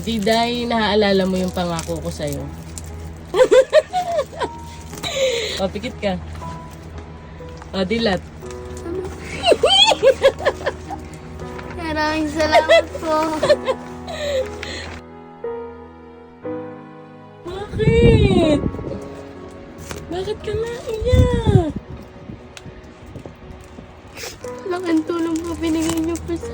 Diday, naaalala mo yung pangako ko sa'yo. o, pikit ka. O, dilat. Maraming salamat po. Bakit? Bakit ka naiyak? Laking tulong po binigay niyo po sa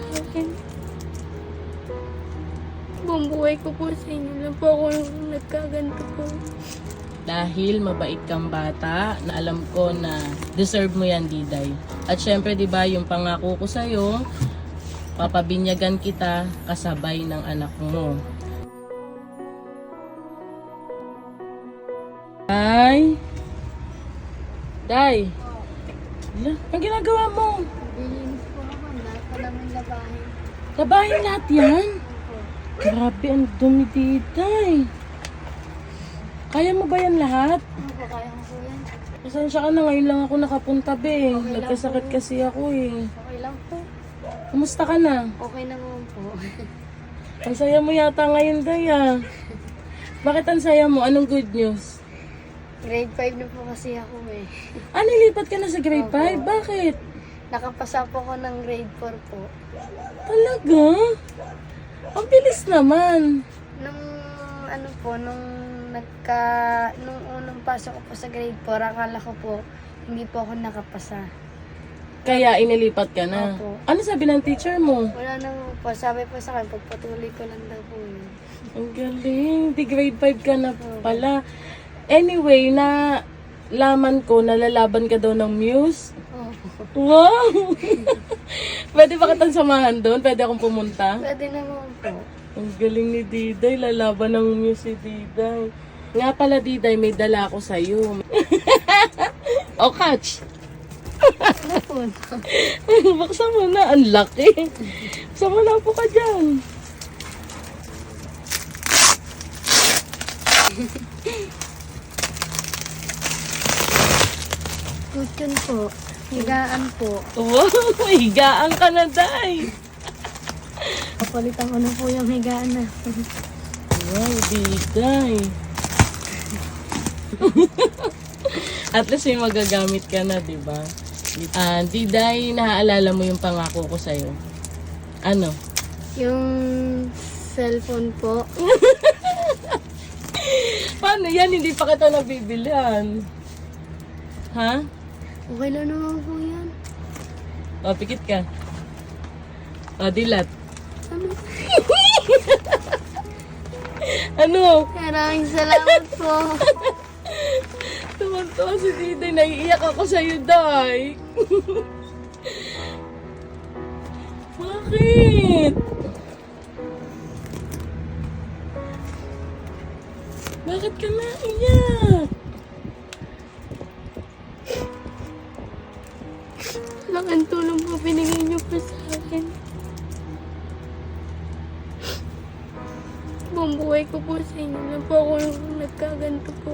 buhay ko po sa inyo lang po ako nagkaganto po. Dahil mabait kang bata, na alam ko na deserve mo yan, Diday. At syempre, di ba, yung pangako ko sa'yo, papabinyagan kita kasabay ng anak mo. Day? Day? Ang ginagawa mo? Bilinis po ako. Lahat pa naman labahin. Labahin lahat yan? Grabe, ang dumi, Diday. Kaya mo ba yan lahat? Ano po kaya ko po yan? Pasensya ka na, ngayon lang ako nakapunta, be. Nagkasakit kasi ako eh. Okay lang po. Kumusta ka na? Okay naman po. Ang saya mo yata ngayon, Day, ah. Bakit ang saya mo? Anong good news? Grade 5 na po kasi ako eh. Ah, nilipat ka na sa grade 5? Bakit? Nakapasa po ako ng grade 4 po. Talaga? Ang bilis naman. Nung ano po, nung nagka, nung unang pasok ko po sa grade 4, akala ko po, hindi po ako nakapasa. Kaya inilipat ka na. Opo. Ano sabi ng teacher mo? Wala na po, sabi po sa akin, pagpatuloy ko lang daw po yun. Ang galing. Di grade 5 ka na pala. Anyway, na laman ko, nalalaban ka daw ng Muse. Oh. Wow! Pwede ba kitang samahan doon? Pwede akong pumunta? Pwede naman po. Ang galing ni Diday. Lalaban ng Muse si Diday. Nga pala, Diday, may dala ako sa'yo. o, catch! Ano po? Buksan mo na. Ang laki. Buksan mo na po ka dyan. Cushion po. Higaan po. Wow! Higaan ka na, Day. Papalitan ko na po yung higaan na. Wow, Diday. At least may magagamit ka na, di ba? Ah, Diday, naaalala mo yung pangako ko sa'yo. Ano? yung cellphone po. Paano yan? Hindi pa kita nabibilihan. Ha? Okay lang naman po yan. O, pikit ka. O, dilat. Ano? Ano? Maraming salamat po. Tuwan-tuwa si Diday. Naiiyak ako sa'yo, Day. Bakit? Bakit ka naiyak? Laking tulong po binigay ko po sa inyo lang po ako nagkaganto po.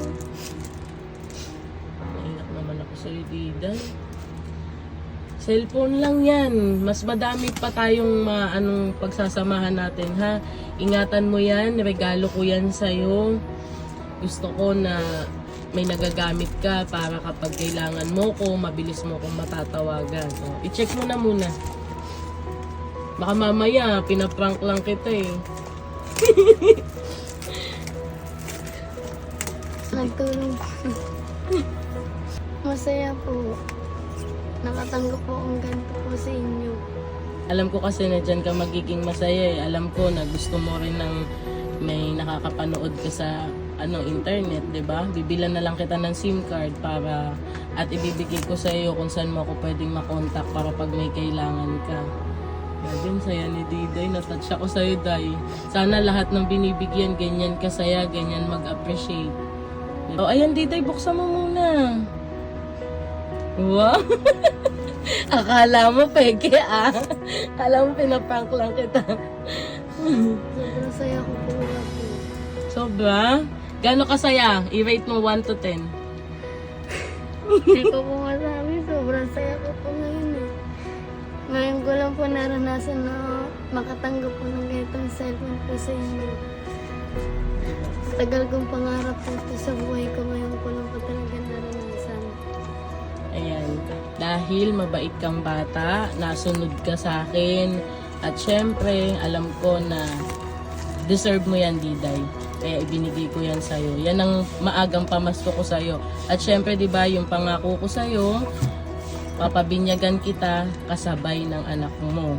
Naiyak naman ako sa'yo, Diday. Cellphone lang yan. Mas madami pa tayong ma anong pagsasamahan natin, ha? Ingatan mo yan. Regalo ko yan sa'yo. Gusto ko na may nagagamit ka para kapag kailangan mo ko, mabilis mo kong matatawagan. So, i-check mo na muna. Baka mamaya, pinaprank lang kita eh. Nagtulong. Masaya po. Nakatanggap po ang ganito po sa inyo. Alam ko kasi na dyan ka magiging masaya eh. Alam ko na gusto mo rin ng may nakakapanood ka sa ano internet, 'di ba? Bibilan na lang kita ng SIM card para at ibibigay ko sa iyo kung saan mo ako pwedeng makontak para pag may kailangan ka. Grabe, saya ni Diday. Natouch ako sa'yo, Day. Sana lahat ng binibigyan, ganyan kasaya, ganyan mag-appreciate. Oh, ayan, Diday, buksan mo muna. Wow! Akala mo peke ah. Akala mo pinaprank lang kita. Sobrang saya ko po. Sobra? Gano'ng kasaya? I-rate mo 1 to 10. Hindi ko po masabi. Sobrang saya ko po ngayon eh. Ngayon ko lang po naranasan na makatanggap po ng ganitong cellphone po sa inyo. Tagal kong pangarap po ito sa buhay ko ngayon ko lang po talaga naranasan. Ayan. Dahil mabait kang bata, nasunod ka sa akin, at syempre, alam ko na deserve mo yan, Diday. Kaya ibinigay ko yan sa'yo. Yan ang maagang pamasko ko sa'yo. At syempre, di ba, yung pangako ko sa'yo, papabinyagan kita kasabay ng anak mo.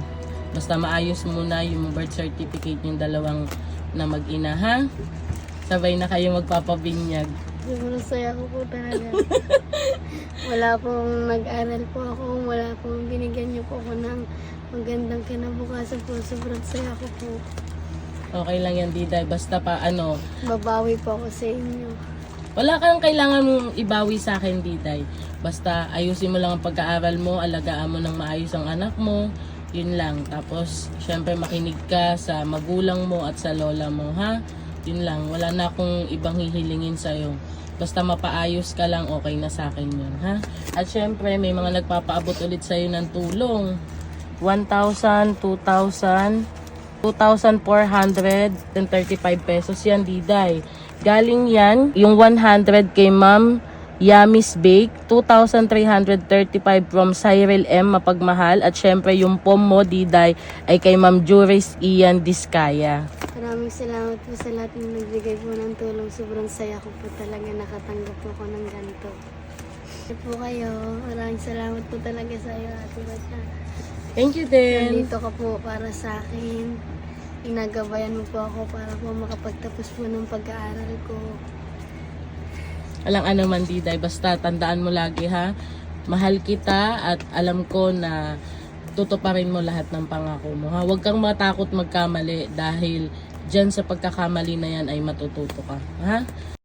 Basta maayos muna yung birth certificate yung dalawang na mag-ina, ha? Sabay na kayo magpapabinyag. Sobrang saya ko po talaga. wala pong nag-aral po ako, wala pong binigyan niyo po ako ng magandang kinabukasan po. Sobrang saya ko po. Okay lang yan, Diday. Basta pa, ano, Babawi po ako sa inyo. Wala kang kailangan mong ibawi sa akin, Diday. Basta ayusin mo lang ang pag-aaral mo, alagaan mo ng maayos ang anak mo. Yun lang. Tapos, syempre makinig ka sa magulang mo at sa lola mo, ha? Yun lang. Wala na akong ibang hihilingin sa'yo. Basta mapaayos ka lang, okay na sa akin yun, ha? At syempre, may mga nagpapaabot ulit sa'yo ng tulong. 1,000, 2,000, 2,435 pesos yan, Diday. Galing yan, yung 100 kay Ma'am Yamis Bake, 2,335 from Cyril M. Mapagmahal. At syempre yung pom mo, Diday, ay kay Ma'am Juris Ian Diskaya. Maraming salamat po sa lahat ng nagbigay po ng tulong. Sobrang saya ko po talaga nakatanggap po ako ng ganito. Ito po kayo. Maraming salamat po talaga sa iyo, Ate Basha. Thank you din. Nandito ka po para sa akin. Inagabayan mo po ako para po makapagtapos po ng pag-aaral ko. Alang ano man, Diday. Basta tandaan mo lagi, ha? Mahal kita at alam ko na tutuparin mo lahat ng pangako mo, ha? Huwag kang matakot magkamali dahil dyan sa pagkakamali na yan ay matututo ka, ha?